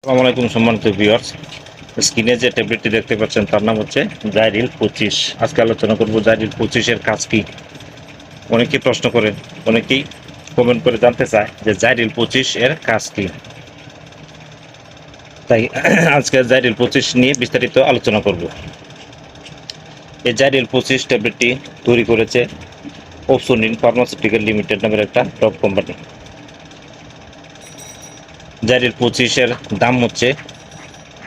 আসসালামু আলাইকুম সম্মানিত ভিউয়ার্স স্ক্রিনে যে ট্যাবলেটটি দেখতে পাচ্ছেন, তার নাম হচ্ছে জাইরিল পঁচিশ। আজকে আলোচনা করব জাইরিল পঁচিশের কাজ কি। অনেকেই প্রশ্ন করেন, অনেকেই কমেন্ট করে জানতে চায় যে জাইরিল পঁচিশ এর কাজ কি। তাই আজকে জাইরিল পঁচিশ নিয়ে বিস্তারিত আলোচনা করব। এই জাইরিল পঁচিশ ট্যাবলেটটি তৈরি করেছে ওপসোনিন ফার্মাসিউটিক্যাল লিমিটেড নামের একটা টপ কোম্পানি জারির পঁচিশের দাম হচ্ছে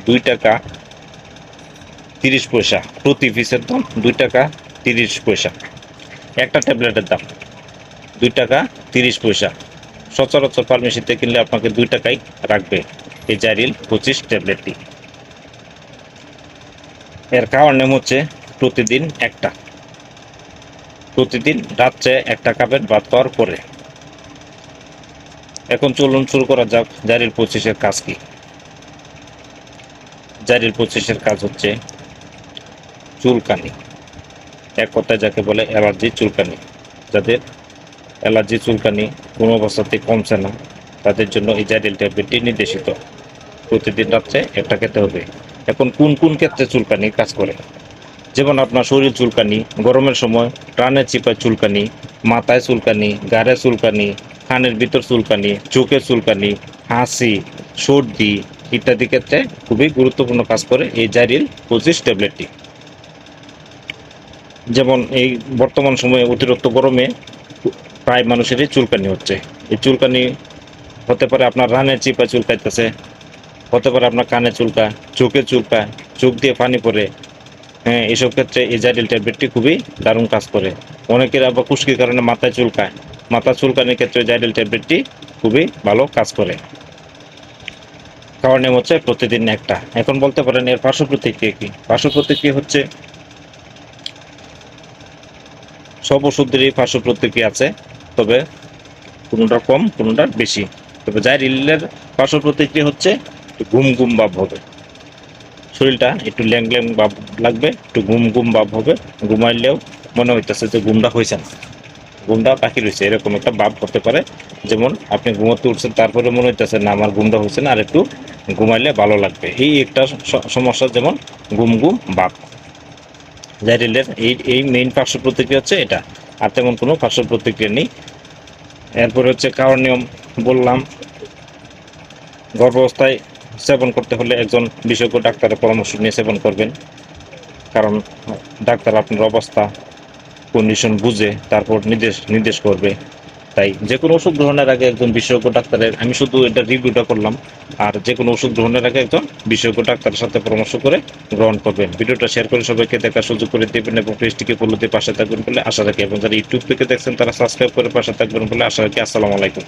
দুই টাকা তিরিশ পয়সা। প্রতি পিসের দাম দুই টাকা তিরিশ পয়সা। একটা ট্যাবলেটের দাম দুই টাকা তিরিশ পয়সা। সচরাচর ফার্মেসিতে কিনলে আপনাকে দুই টাকাই রাখবে এই জারিল পঁচিশ ট্যাবলেটটি। এর খাওয়ার নেম হচ্ছে প্রতিদিন একটা। প্রতিদিন রাত্রে একটা কাপের ভাত খাওয়ার পরে। এখন চলুন শুরু করা যাক জারির পঁচিশের কাজ কি। জারির পঁচিশের কাজ হচ্ছে চুলকানি। এক কথায় যাকে বলে অ্যালার্জি চুলকানি। যাদের অ্যালার্জি চুলকানি কোনো অবস্থাতে কমছে না, তাদের জন্য এই জারিল ট্যাবলেটটি নির্দেশিত। প্রতিদিন রাত্রে একটা খেতে হবে। এখন কোন কোন ক্ষেত্রে চুলকানি কাজ করে? যেমন আপনার শরীর চুলকানি, গরমের সময় প্রাণের চিপায় চুলকানি, মাথায় চুলকানি গাড়ে চুলকানি কানের ভিতর চুলকানি, চোখের চুলকানি, হাসি, সর্দি ইত্যাদি ক্ষেত্রে খুবই গুরুত্বপূর্ণ কাজ করে এই জারিল পঁচিশ ট্যাবলেটটি। যেমন এই বর্তমান সময়ে অতিরিক্ত গরমে প্রায় মানুষেরই চুলকানি হচ্ছে। এই চুলকানি হতে পারে আপনার রানের চিপা চুলকাইতেছে, হতে পারে আপনার কানে চুলকা, চোখে চুলকা, চোখ দিয়ে পানি পড়ে। হ্যাঁ এইসব ক্ষেত্রে এই জারিল ট্যাবলেটটি খুবই দারুণ কাজ করে। অনেকের আবার খুশকির কারণে মাথায় চুলকায়। মাথা চুলকানির ক্ষেত্রে জাইডেল ট্যাবলেটটি খুবই ভালো কাজ করে। নেম হচ্ছে প্রতিদিন একটা। এখন বলতে পারেন এর পার্শ্ব প্রতিক্রিয়া কি? পার্শ্ব প্রতিক্রিয়া হচ্ছে সব ওষুধেরই পার্শ্ব প্রতিক্রিয়া আছে, তবে কোনোটা কম, কোনোটা বেশি। তবে জাইরিলের পার্শ্ব প্রতিক্রিয়া হচ্ছে একটু ঘুম ঘুম ভাব হবে। শরীরটা একটু ল্যাং ল্যাং ভাব লাগবে, একটু ঘুম ঘুম ভাব হবে। ঘুমাইলেও মনে হইতেছে যে ঘুমটা হয়েছে না। ঘুমটা বাকি রয়েছে, এরকম একটা ভাব করতে পারে। যেমন আপনি ঘুমোতে উঠছেন, তারপরে মনে হইতেছে, না, আমার ঘুমটা হয়েছে না আর একটু ঘুমাইলে ভালো লাগবে। এই একটা সমস্যা যেমন ঘুম ঘুম ভাব জাইরিলের এই এই মেইন পার্শ্ব প্রতিক্রিয়া হচ্ছে এটা, আর তেমন কোনো পার্শ্ব প্রতিক্রিয়া নেই। এরপরে হচ্ছে খাওয়ার নিয়ম বললাম। গর্ভাবস্থায় সেবন করতে হলে একজন বিশেষজ্ঞ ডাক্তারের পরামর্শ নিয়ে সেবন করবেন। কারণ ডাক্তার আপনার অবস্থা কন্ডিশন বুঝে, তারপর নির্দেশ নির্দেশ করবে। তাই যে কোনো ওষুধ গ্রহণের আগে একজন বিশেষজ্ঞ ডাক্তারের, আমি শুধু এটা রিভিউটা করলাম, আর যে কোনো ওষুধ গ্রহণের আগে একজন বিশেষজ্ঞ ডাক্তারের সাথে পরামর্শ করে গ্রহণ করবেন। ভিডিওটা শেয়ার করে সবাইকে দেখার সুযোগ করে দেবেন এবং পেজটিকে ফলো দিয়ে পাশে থাকবেন বলে আশা রাখি। এবং যারা ইউটিউব থেকে দেখছেন, তারা সাবস্ক্রাইব করে পাশে থাকবেন বলে আশা রাখি। আসসালামু আলাইকুম।